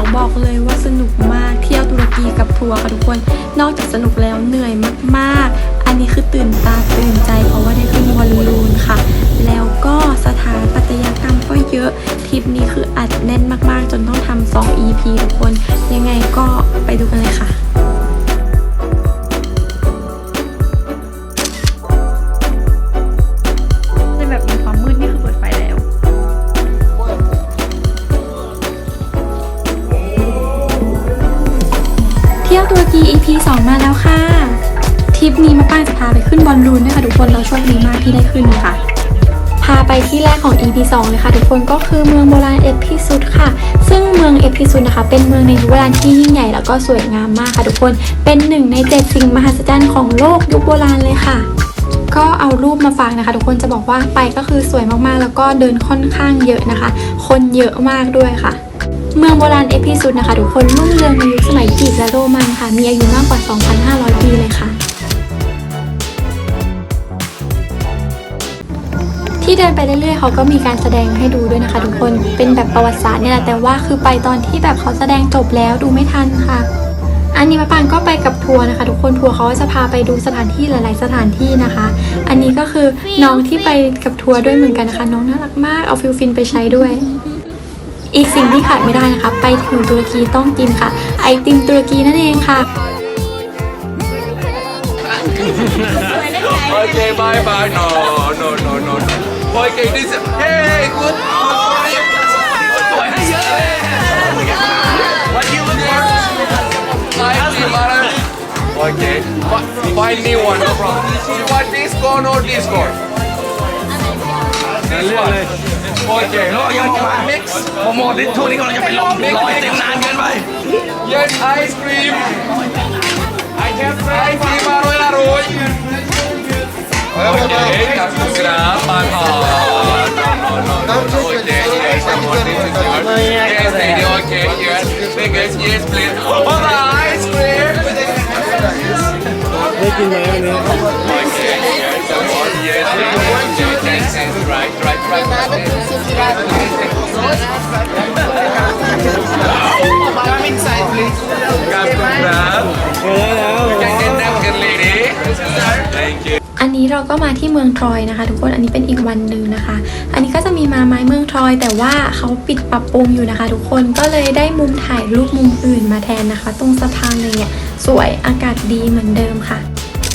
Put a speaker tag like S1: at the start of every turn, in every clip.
S1: 2บอกเลยว่าสนุกมากเที่ยวตุรกีกับทัวร์ค่ะทุกคน นอกจากสนุกแล้วเหนื่อยมากๆ อันนี้คือตื่นตาตื่นใจเพราะว่าได้ขึ้นบอลลูนค่ะ แล้วก็สถานปัตยกรรมก็เยอะทริปนี้คืออัดแน่นมากๆ จนต้องทำ2 EP ทุกคน ยังไงก็ไปดูกันเลยค่ะ 2 มาแล้วค่ะทริปนี้มาป้างจะพาไปขึ้นบอลลูนด้วยค่ะทุกคนเราโชคดีมากที่ได้ขึ้นค่ะ พาไปที่แรกของ EP 2เลยค่ะทุกคนก็คือเมืองโบราณเอพิสุดค่ะ ซึ่งเมืองเอพิสุดนะคะ เป็นเมืองในยุคโบราณที่ยิ่งใหญ่แล้วก็สวยงามมากค่ะทุกคนเป็นหนึ่งในเจ็ดสิ่งมหัศจรรย์ของโลกยุคโบราณเลยค่ะก็เอารูปมาฝากนะคะ ทุกคนจะบอกว่าไปก็คือสวยมากๆ แล้วก็เดินค่อนข้างเยอะนะคะ คนเยอะมากด้วยค่ะ เมืองโบราณเอพิสุดนะคะ ทุกคนรุ่งเรืองในยุคสมัยกรีกและโรมันค่ะ มีอายุมากกว่า 2,500 ปีเลยค่ะ ที่เดินไปเรื่อยๆเขาก็มีการแสดงให้ดูด้วยนะคะ ทุกคนเป็นแบบประวัติศาสตร์เนี่ยแหละแต่ว่าคือไปตอนที่แบบเขาแสดงจบแล้วดูไม่ทันค่ะอันนี้มาปางก็ไปกับทัวร์นะคะ ทุกคนทัวร์เขาจะพาไปดูสถานที่หลาย ๆ สถานที่นะคะ อันนี้ก็คือน้องที่ไปกับทัวร์ด้วยเหมือนกันนะคะ น้องน่ารักมากเอาฟิลฟินไปใช้ด้วย อีกสิ่งที่ขาดไม่ได้นะคะไปถึงตุรกีต้องกินค่ะ ไอติมตุรกีนั่นเองค่ะ
S2: Okay, bye bye. No, no, no, no, no. Okay, this is. Hey, good. What you look for? Hi, Timara. Okay, fi- find me one, no problem. You want this corn or this corn? This one. Okay, no, you want mix?
S3: โปรโมทที่ช่วงนี้กำลังจะไปลงรอไอติมนานเกินไป
S2: Yes, ice cream. I have ice cream, Aroy Aroy. Okay, kamu grab, no, no, no, no, okay, yes, I want this is yours. Yes, lady, okay, yes, biggest, yes, please. Oh, the ice cream. Okay, yes, Come inside, please. Kamu grab. You can get them, good lady. Thank you.
S1: อันนี้เราก็มาที่เมืองทรอยนะคะ ทุกคนอันนี้เป็นอีกวันหนึ่งนะคะ อันนี้ก็จะมีมาไม้เมืองทรอย แต่ว่าเขาปิดปรับปรุงอยู่นะคะ ทุกคนก็เลยได้มุมถ่ายรูปมุมอื่นมาแทนนะคะ ตรงสะพานอะไรเนี่ยสวยอากาศดีเหมือนเดิมค่ะ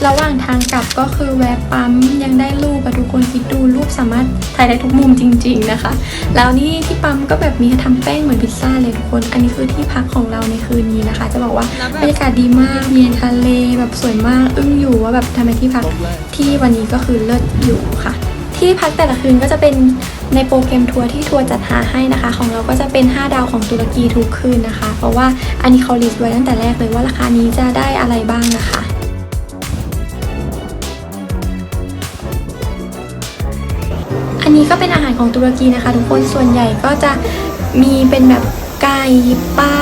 S1: ระหว่างทางกลับก็คือแวะปั๊มยังได้รูปอะทุกคนคิดดูรูปสามารถถ่ายได้ทุกมุมจริง ๆนะคะ แล้วนี่ที่ปั๊มก็แบบมีทำแป้งเหมือนพิซซ่าเลยทุกคน อันนี้คือที่พักของเราในคืนนี้นะคะ จะบอกว่าบรรยากาศดีมากมีทะเลแบบสวยมากอึ้งอยู่ว่าแบบทำไมที่พักที่วันนี้ก็คือเลิศอยู่ค่ะ ที่พักแต่ละคืนก็จะเป็นในโปรแกรมทัวร์ที่ทัวร์จัดหาให้นะคะ ของเราก็จะเป็น 5 ดาวของตุรกีทุกคืนนะคะ เพราะว่าอันนี้เขาลิสต์ไว้ตั้งแต่แรกเลยว่าราคานี้จะได้อะไรบ้างนะคะ นนี้ก็เป็นอาหารของตุรกีนะคะ ทุกคนส่วนใหญ่ก็จะมีเป็นแบบไก่ปลา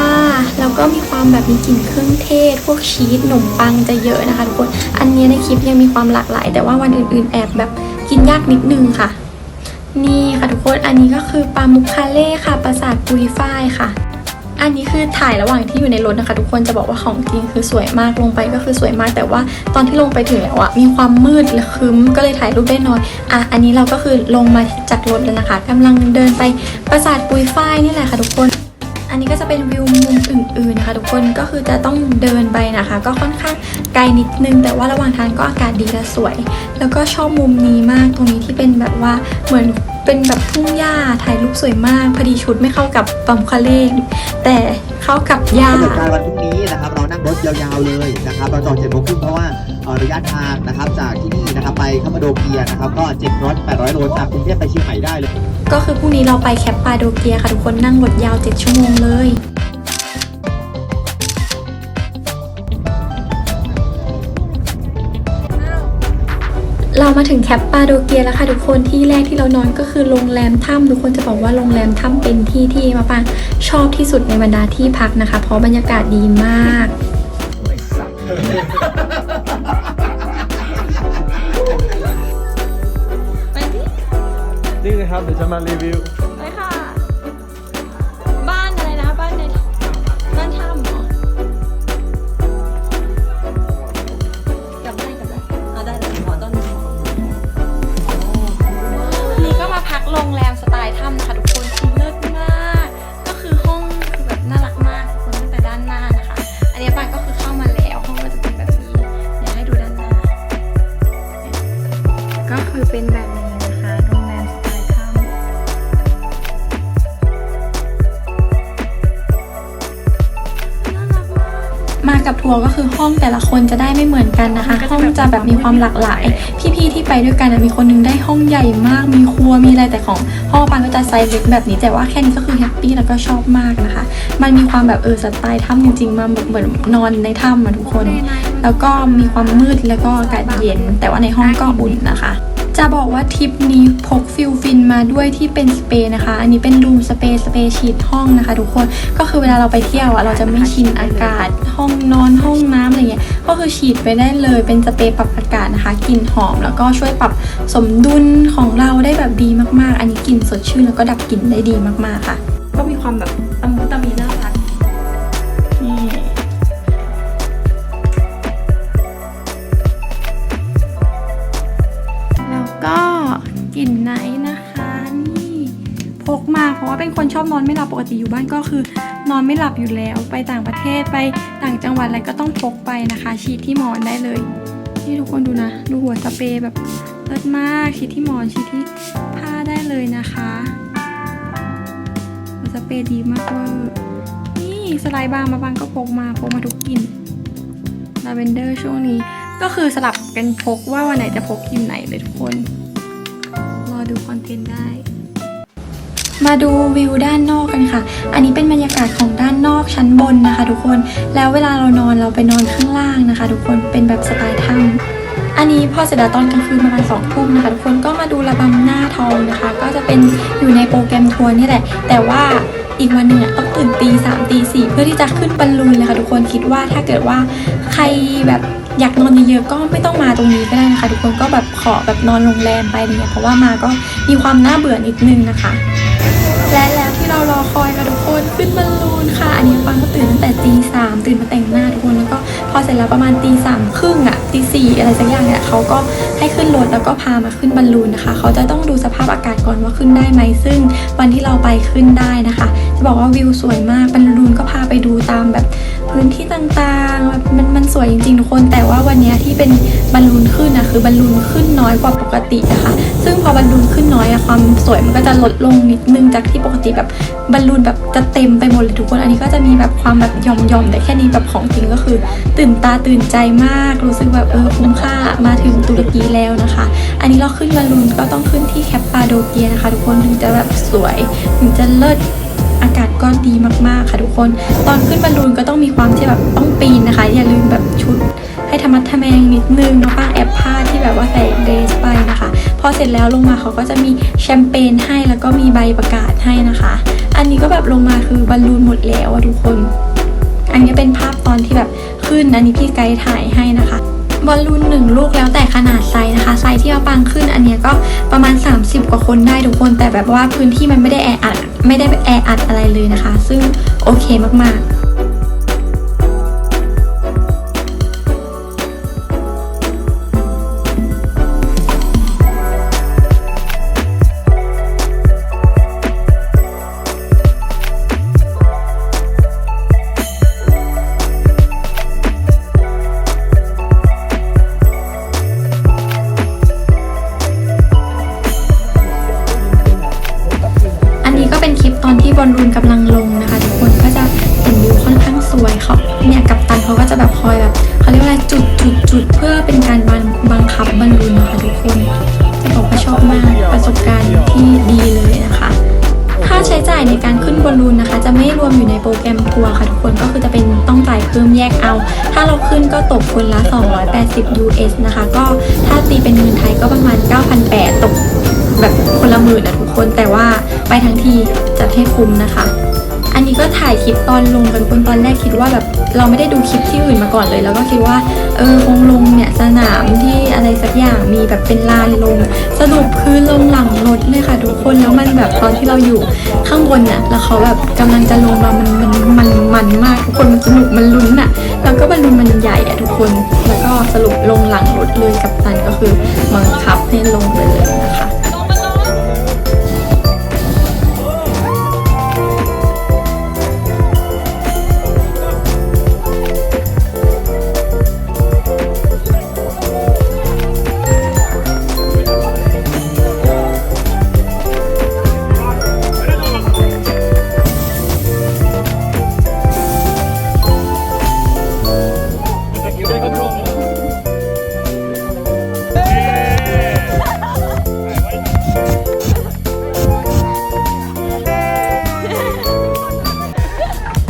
S1: แล้วก็มีความแบบมีกลิ่นเครื่องเทศ พวกชีสขนมปังจะเยอะนะคะทุกคนอันนี้ในคลิปยังมีความหลากหลาย แต่ว่าวันอื่นๆแอบแบบกินยากนิดนึงค่ะ นี่ค่ะทุกคนอันนี้ก็คือปลามุกคาเล่ค่ะปราสาทกุยฝ้ายค่ะ อันนี้คือถ่ายระหว่างที่อยู่ในรถนะคะ ทุกคนจะบอกว่าของจริงคือสวยมากลงไปก็คือสวยมาก แต่ว่าตอนที่ลงไปถึงแล้วอะมีความมืดและคึ้มก็เลยถ่ายรูปได้น้อยอะอันนี้เราก็คือลงมาจากรถแล้วนะคะกำลังเดินไปปราสาทปุยฝ้ายนี่แหละค่ะทุกคน อันนี้ก็จะเป็นวิวมุมอื่นๆนะคะ ทุกคนก็คือจะต้องเดินไปนะคะ ก็ค่อนข้างไกลนิดนึง แต่ว่าระหว่างทางก็อากาศดีและสวย แล้วก็ชอบมุมนี้มากตรงนี้ที่เป็นแบบว่าเหมือน เป็นแบบทุ่งหญ้าถ่ายรูปสวยมาก พอดีชุดไม่เข้ากับปัมคาเล่แต่เข้ากับหญ้า
S4: กำหนดการวันพรุ่งนี้นะครับเรานั่งรถยาวๆเลยนะครับเราจอดเจ็ดโมงครึ่งเพราะว่าเอ่อระยะทางนะครับจากที่นี่นะครับไปคามาโดเกียนะครับก็700 800โลจากกรุงเทพไปเชียงใหม่ได้เลย
S1: ก็คือพรุ่งนี้เราไปแคปปาโดเกียค่ะทุกคนนั่งรถยาว 7 ชั่วโมงเลย เรามาถึงแคปปาโดเกียแล้วค่ะทุกคนที่แรกที่เรานอนก็คือโรงแรมถ้ำทุกคนจะบอกว่าโรงแรมถ้ำเป็นที่ที่มาปางชอบที่สุดในบรรดาที่พักนะคะ เพราะบรรยากาศดีมาก
S5: นี่นะครับเดี๋ยวจะมารีวิว
S1: ห้องแต่ละคนจะได้ไม่เหมือนกันนะคะ ห้องจะแบบมีความหลากหลาย พี่ๆที่ไปด้วยกันอะมีคนนึงได้ห้องใหญ่มาก มีครัวมีอะไรแต่ของห้องปังก็จะไซส์เล็กแบบนี้แต่ว่าแค่นี้ก็คือแฮปปี้แล้วก็ชอบมากนะคะ มันมีความแบบเออสไตล์ถ้ำจริงๆมาแบบเหมือนนอนในถ้ำอะทุกคน แล้วก็มีความมืดแล้วก็อากาศเย็น แต่ว่าในห้องก็อุ่นนะคะ จะบอกว่าทริปนี้พกฟิลฟินมาด้วยที่เป็นสเปรย์นะคะ อันนี้เป็นรูมสเปรย์สเปรย์ฉีดห้องนะคะ ทุกคนก็คือเวลาเราไปเที่ยวอะเราจะไม่ชินอากาศ ห้องนอนห้องน้ำอะไรเงี้ยก็คือฉีดไปได้เลยเป็นสเปรย์ปรับอากาศนะคะกลิ่นหอม แล้วก็ช่วยปรับสมดุลของเราได้แบบดีมากๆ อันนี้กลิ่นสดชื่นแล้วก็ดับกลิ่นได้ดีมากๆค่ะ ก็มีความแบบ พกมาเพราะว่าเป็นคนชอบนอนไม่หลับปกติอยู่บ้านก็คือ นอนไม่หลับอยู่แล้ว ไปต่างประเทศไปต่างจังหวัดอะไรก็ต้องพกไปนะคะ ฉีดที่หมอนได้เลย นี่ทุกคนดูนะ ดูหัวสเปรย์แบบเลิศมากฉีดที่หมอนฉีดที่ผ้าได้เลยนะคะหัวสเปรย์ดีมากเวอร์นี่สไลด์บางมาบางก็พกมาพกมาทุกกลิ่นลาเวนเดอร์ช่วงนี้ก็คือสลับกันพกว่าวันไหนจะพกกลิ่นไหนเลยทุกคน รอดูคอนเทนต์ได้ มาดูวิวด้านนอกกันค่ะ อันนี้เป็นบรรยากาศของด้านนอกชั้นบนนะคะ ทุกคน แล้วเวลาเรานอนเราไปนอนข้างล่างนะคะ ทุกคน เป็นแบบสไตล์ถ้ำอันนี้พอเสร็จแล้วตอนกลางคืนประมาณสองทุ่มนะคะ ทุกคน ก็มาดูระบำหน้าทองนะคะ ก็จะเป็นอยู่ในโปรแกรมทัวร์นี่แหละ แต่ว่าอีกวันหนึ่งอะต้องตื่นตีสามตีสี่เพื่อที่จะขึ้นบอลลูนเลยค่ะทุกคนคิดว่าถ้าเกิดว่าใครแบบอยากนอนเยอะๆก็ไม่ต้องมาตรงนี้ก็ได้นะคะ ทุกคนก็แบบขอแบบนอนโรงแรมไปเนี่ยเพราะว่ามาก็มีความน่าเบื่อนิดนึงนะคะ และแล้วที่เรารอคอยค่ะทุกคนขึ้นบอลลูนค่ะ อันนี้ฟังก็ตื่นตั้งแต่ตีสามตื่นมาแต่งหน้าทุกคนแล้วก็พอเสร็จแล้วประมาณตีสามครึ่งอะตีสี่อะไรสักอย่างเนี่ยเขาก็ให้ขึ้นรถแล้วก็พามาขึ้นบอลลูนนะคะ เขาจะต้องดูสภาพอากาศก่อนว่าขึ้นได้ไหมซึ่งวันที่เราไปขึ้นได้นะคะ จะบอกว่าวิวสวยมากบอลลูนก็พาไปดูตามแบบพื้นที่ต่างๆแบบมันมัน สวยจริงๆทุกคน แต่ว่าวันนี้ที่เป็นบอลลูนขึ้นนะคือบอลลูนขึ้นน้อยกว่าปกตินะคะ ซึ่งพอบอลลูนขึ้นน้อยอะความสวยมันก็จะลดลงนิดนึงจากที่ปกติแบบบอลลูนแบบจะเต็มไปหมดเลยทุกคน อันนี้ก็จะมีแบบความแบบย่อมๆแต่แค่นี้แบบของจริงก็คือ ตื่นตาตื่นใจมาก รู้สึกแบบเออคุ้มค่ามาถึงตุรกีแล้วนะคะ อันนี้เราขึ้นบอลลูนก็ต้องขึ้นที่แคปปาโดเกียนะคะ ทุกคนถึงจะแบบสวยถึงจะเลิศ อากาศก็ดีมากๆค่ะทุกคน ตอนขึ้นบอลลูนก็ต้องมีความที่แบบต้องปีนนะคะ อย่าลืมแบบชุดให้ธรรมัดทะแมงนิดนึงเนาะป้าแอบผ้าที่แบบว่าใส่เดรสไปนะคะ พอเสร็จแล้วลงมาเขาก็จะมีแชมเปญให้แล้วก็มีใบประกาศให้นะคะ อันนี้ก็แบบลงมาคือบอลลูนหมดแล้วอะทุกคน อันนี้เป็นภาพตอนที่แบบขึ้นอันนี้พี่ไกด์ถ่ายให้นะคะ บอลลูนหนึ่งลูกแล้วแต่ขนาดไซส์นะคะ ไซส์ที่เอาปังขึ้นอันนี้ก็ประมาณ 30 กว่าคนได้ทุกคน แต่แบบว่าพื้นที่มันไม่ได้แออัดไม่ได้แออัดอะไรเลยนะคะ ซึ่งโอเคมากๆาใช้จ่ายในการขึ้นบอลลูนนะคะ จะไม่รวมอยู่ในโปรแกรมทัวร์ค่ะทุกคนก็คือจะเป็นต้องจ่ายเพิ่มแยกเอา ถ้าเราขึ้นก็ตกคนละ 280 US นะคะ ก็ถ้าตีเป็นเงินไทยก็ประมาณ 9,800 ตกแบบคนละหมื่นนะทุกคนแต่ว่าไปทั้งทีจัดให้คุ้มนะคะ อันนี้ก็ถ่ายคลิปตอนลงกันคนตอนแรกคิดว่าแบบ เราไม่ได้ดูคลิปที่อื่นมาก่อนเลย แล้วก็คิดว่าเออคงลงเนี่ยสนามที่อะไรสักอย่างมีแบบเป็นลานลงสรุปคือลงหลังรถเลยค่ะทุกคนแล้วมันแบบตอนที่เราอยู่ข้างบนน่ะแล้วเขาแบบกำลังจะลงมามันมันมันมันมากทุกคนมันสนุกมันลุ้นน่ะแล้วก็บอลลูนมันใหญ่อะทุกคน แล้วก็สรุปลงหลังรถเลยกับตันก็คือบังคับให้ลงไปเลย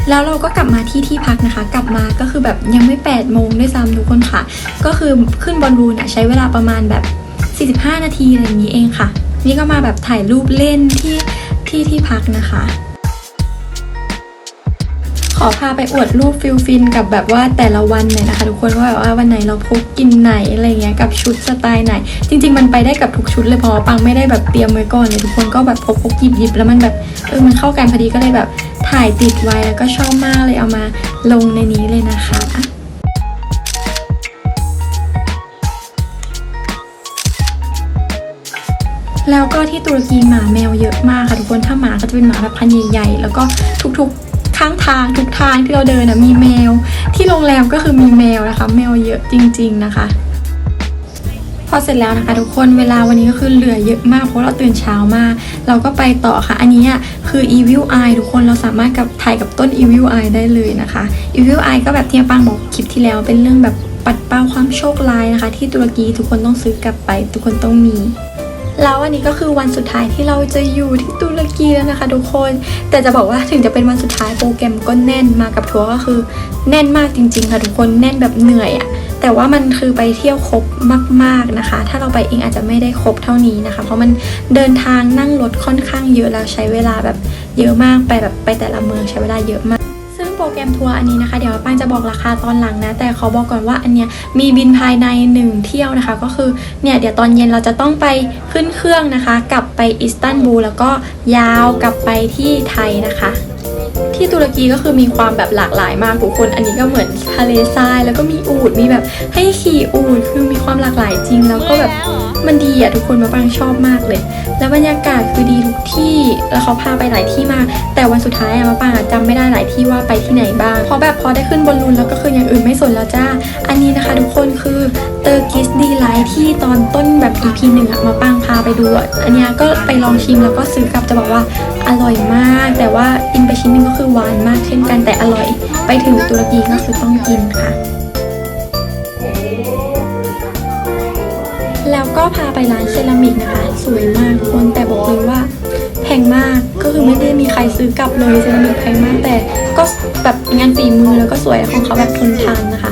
S1: แล้วเราก็กลับมาที่ที่พักนะคะ กลับมาก็คือแบบยังไม่8ปดโมงด้วยซ้ำทุกคนค่ะ ก็คือขึ้นบอลลูนใช้เวลาประมาณแบบ 45 นาทีอะไรอย่างนี้เองค่ะ นี่ก็มาแบบถ่ายรูปเล่นที่ที่ที่พักนะคะ ขอพาไปอวดรูปฟิลฟินกับแบบว่าแต่ละวันหน่อยนะคะ ทุกคนว่าแบบว่าวันไหนเราพกกินไหนอะไรเงี้ยกับชุดสไตล์ไหน จริง ๆ มันไปได้กับทุกชุดเลยเพราะปังไม่ได้แบบเตรียมไว้ก่อนเลยทุกคนก็แบบพกพกหยิบหยิบแล้วมันแบบเออมันเข้ากันพอดีก็เลยแบบ ถ่ายติดไว้แล้วก็ชอบมากเลยเอามาลงในนี้เลยนะคะแล้วก็ที่ตุรกีหมาแมวเยอะมากค่ะทุกคนถ้าหมาก็จะเป็นหมาแบบพันธุ์ใหญ่ๆแล้วก็ทุกๆข้างทางทุกทางที่เราเดินนะมีแมว ที่โรงแรมก็คือมีแมวนะคะ แมวเยอะจริง ๆ นะคะ พอเสร็จแล้วนะคะ ทุกคนเวลาวันนี้ก็คือเหลือเยอะมากเพราะเราตื่นเช้ามาก เราก็ไปต่อค่ะ อันนี้อะคือ Evil Eye ทุกคนเราสามารถกับถ่ายกับต้น Evil Eye ได้เลยนะคะ Evil Eye ก็แบบที่ปังบอกคลิปที่แล้วเป็นเรื่องแบบปัดเป่าความโชคร้ายนะคะ ที่ตุรกีทุกคนต้องซื้อกลับไป ทุกคนต้องมี แล้ววันนี้ก็คือวันสุดท้ายที่เราจะอยู่ที่ตุรกีแล้วนะคะ ทุกคน แต่จะบอกว่าถึงจะเป็นวันสุดท้ายโปรแกรมก็แน่นมากับทัวร์ก็คือ แน่นมากจริง ๆ ค่ะทุกคนแน่นแบบเหนื่อยอะแต่ว่ามันคือไปเที่ยวครบมาก ๆนะคะ ถ้าเราไปเองอาจจะไม่ได้ครบเท่านี้นะคะ เพราะมันเดินทางนั่งรถค่อนข้างเยอะแล้วใช้เวลาแบบเยอะมากไปแบบไปแต่ละเมืองใช้เวลาเยอะมาก โปรแกรมทัวร์อันนี้นะคะ เดี๋ยวปังจะบอกราคาตอนหลังนะ แต่ขอบอกก่อนว่าอันเนี้ยมีบินภายใน 1 เที่ยวนะคะ ก็คือเนี่ยเดี๋ยวตอนเย็นเราจะต้องไปขึ้นเครื่องนะคะ กลับไปอิสตันบูลแล้วก็ยาวกลับไปที่ไทยนะคะที่ตุรกีก็คือมีความแบบหลากหลายมากทุกคน อันนี้ก็เหมือนทะเลทรายแล้วก็มีอูดมีแบบให้ขี่อูดคือมีความหลากหลายจริงแล้วก็แบบ มันดีอะทุกคนมาปังชอบมากเลย แล้วบรรยากาศคือดีทุกที่แล้วเขาพาไปหลายที่มาก แต่วันสุดท้ายอะมาปังอะจำไม่ได้หลายที่ว่าไปที่ไหนบ้างเพราะแบบพอได้ขึ้นบอลลูนแล้วก็คืออย่างอื่นไม่สนแล้วจ้า อันนี้นะคะ ทุกคนคือเตอร์กิสดีไลท์ที่ตอนต้นแบบ EP หนึ่งอะมาปังพาไปดูอันนี้ก็ไปลองชิมแล้วก็ซื้อกลับจะบอกว่าอร่อยมาก แต่ว่ากินไปชิ้นหนึงก็คือหวานมากเช่นกันแต่อร่อย ไปถึงตุรกีก็คือต้องกินค่ะ ก็พาไปร้านเซรามิกนะคะ สวยมากทุกคนแต่บอกเลยว่าแพงมากก็คือไม่ได้มีใครซื้อกลับเลยเซรามิกแพงมากแต่ก็แบบงานฝีมือแล้วก็สวยของเขาแบบทนทานนะคะ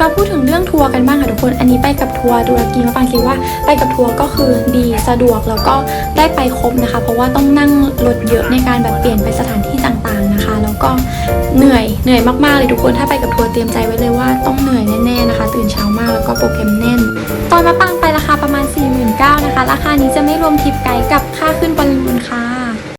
S1: มาพูดถึงเรื่องทัวร์กันบ้างค่ะทุกคน อันนี้ไปกับทัวร์ตุรกีมาปังคิดว่าไปกับทัวร์ก็คือดีสะดวกแล้วก็ได้ไปครบนะคะ เพราะว่าต้องนั่งรถเยอะในการแบบเปลี่ยนไปสถานที่ต่าง ก็เหนื่อยเหนื่อยมากๆเลยทุกคนถ้าไปกับทัวร์เตรียมใจไว้เลยว่าต้องเหนื่อยแน่ๆนะคะ ตื่นเช้ามากแล้วก็โปรแกรมแน่น ตอนมาปังไปราคาประมาณ 4 9 0 0 0นะคะ ราคานี้จะไม่รวมทิปไกด์กับค่าขึ้นบอลลูนค่ะ